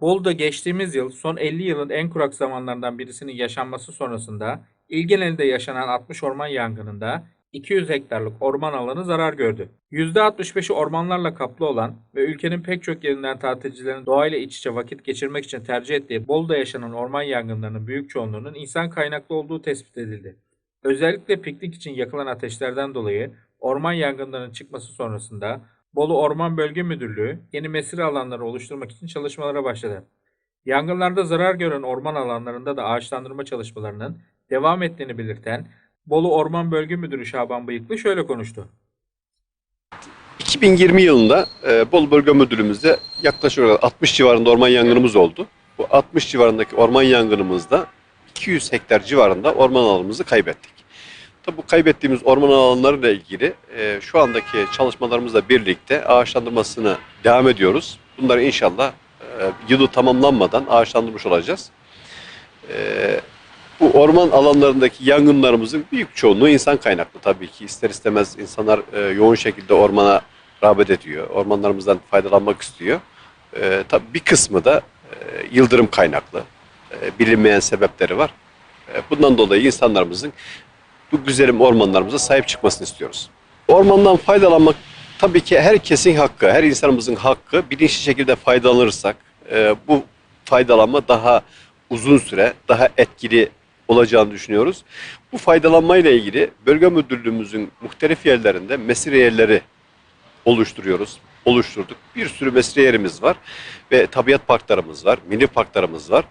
Bolu'da geçtiğimiz yıl son 50 yılın en kurak zamanlarından birisinin yaşanması sonrasında il yaşanan 60 orman yangınında 200 hektarlık orman alanı zarar gördü. %65'i ormanlarla kaplı olan ve ülkenin pek çok yerinden tatilcilerin doğayla iç içe vakit geçirmek için tercih ettiği Bolu'da yaşanan orman yangınlarının büyük çoğunluğunun insan kaynaklı olduğu tespit edildi. Özellikle piknik için yakılan ateşlerden dolayı orman yangınlarının çıkması sonrasında Bolu Orman Bölge Müdürlüğü yeni mesire alanları oluşturmak için çalışmalara başladı. Yangınlarda zarar gören orman alanlarında da ağaçlandırma çalışmalarının devam ettiğini belirten Bolu Orman Bölge Müdürü Şaban Bıyıklı şöyle konuştu. 2020 yılında e, Bolu Bölge Müdürlüğümüzde yaklaşık olarak 60 civarında orman yangınımız oldu. Bu 60 civarındaki orman yangınımızda 200 hektar civarında orman alanımızı kaybettik. Tabi bu kaybettiğimiz orman alanlarıyla ilgili e, şu andaki çalışmalarımızla birlikte ağaçlandırmasını devam ediyoruz. Bunları inşallah e, yılı tamamlanmadan ağaçlandırmış olacağız. E, bu orman alanlarındaki yangınlarımızın büyük çoğunluğu insan kaynaklı tabii ki. İster istemez insanlar e, yoğun şekilde ormana rağbet ediyor. Ormanlarımızdan faydalanmak istiyor. E, tabii bir kısmı da e, yıldırım kaynaklı. E, bilinmeyen sebepleri var. E, bundan dolayı insanlarımızın bu güzelim ormanlarımıza sahip çıkmasını istiyoruz. Ormandan faydalanmak tabii ki herkesin hakkı, her insanımızın hakkı. Bilinçli şekilde faydalanırsak e, bu faydalanma daha uzun süre, daha etkili olacağını düşünüyoruz. Bu faydalanmayla ilgili bölge müdürlüğümüzün muhtelif yerlerinde mesire yerleri oluşturuyoruz. Oluşturduk. Bir sürü mesire yerimiz var ve tabiat parklarımız var, mini parklarımız var.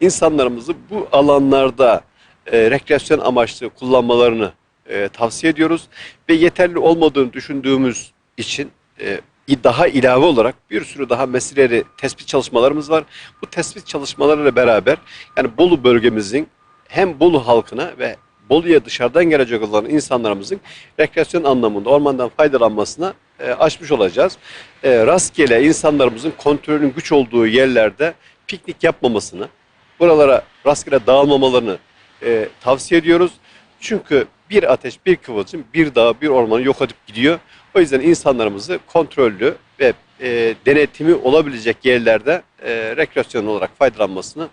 İnsanlarımızı bu alanlarda e, rekreasyon amaçlı kullanmalarını e, tavsiye ediyoruz ve yeterli olmadığını düşündüğümüz için e, daha ilave olarak bir sürü daha mesireli tespit çalışmalarımız var. Bu tespit çalışmalarıyla beraber yani Bolu bölgemizin hem Bolu halkına ve Bolu'ya dışarıdan gelecek olan insanlarımızın rekreasyon anlamında ormandan faydalanmasına e, açmış olacağız. E, rastgele insanlarımızın kontrolün güç olduğu yerlerde piknik yapmamasını, buralara rastgele dağılmamalarını e, tavsiye ediyoruz. Çünkü bir ateş, bir kıvılcım, bir dağ, bir ormanı yok edip gidiyor. O yüzden insanlarımızı kontrollü ve e, denetimi olabilecek yerlerde e, rekreasyon olarak faydalanmasını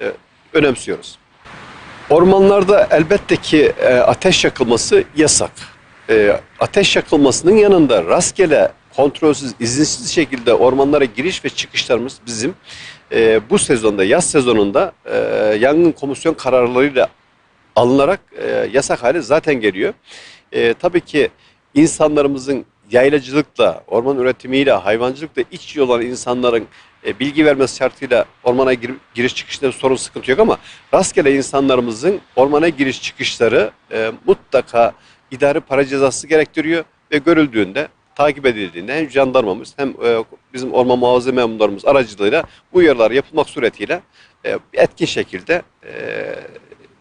e, önemsiyoruz. Ormanlarda elbette ki e, ateş yakılması yasak. E, ateş yakılmasının yanında rastgele, kontrolsüz, izinsiz şekilde ormanlara giriş ve çıkışlarımız bizim e, bu sezonda, yaz sezonunda e, yangın komisyon kararlarıyla alınarak e, yasak hale zaten geliyor. E, tabii ki insanlarımızın yaylacılıkla, orman üretimiyle, hayvancılıkla iç olan insanların e, bilgi vermesi şartıyla ormana gir- giriş çıkışında sorun sıkıntı yok ama rastgele insanlarımızın ormana giriş çıkışları e, mutlaka idari para cezası gerektiriyor ve görüldüğünde takip edildiğinde hem jandarmamız hem e, bizim orman muhafaza memurlarımız aracılığıyla bu uyarılar yapılmak suretiyle e, etkin şekilde e,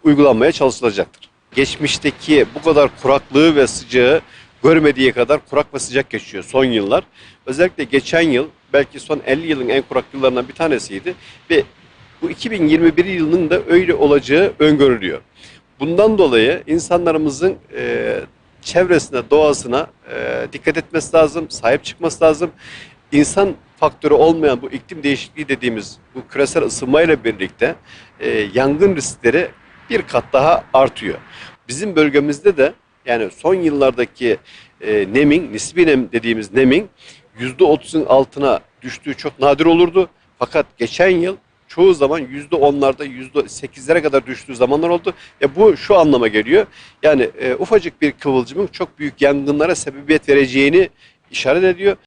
uygulanmaya çalışılacaktır. Geçmişteki bu kadar kuraklığı ve sıcağı görmediği kadar kurak ve sıcak geçiyor son yıllar. Özellikle geçen yıl belki son 50 yılın en kurak yıllarından bir tanesiydi ve bu 2021 yılının da öyle olacağı öngörülüyor. Bundan dolayı insanlarımızın e, çevresine, doğasına e, dikkat etmesi lazım, sahip çıkması lazım. İnsan faktörü olmayan bu iklim değişikliği dediğimiz bu küresel ısınmayla birlikte e, yangın riskleri bir kat daha artıyor. Bizim bölgemizde de yani son yıllardaki e, nemin, nispi nem dediğimiz nemin %30'un altına düştüğü çok nadir olurdu. Fakat geçen yıl çoğu zaman %10'larda %8'lere kadar düştüğü zamanlar oldu. Ya bu şu anlama geliyor. Yani e, ufacık bir kıvılcımın çok büyük yangınlara sebebiyet vereceğini işaret ediyor.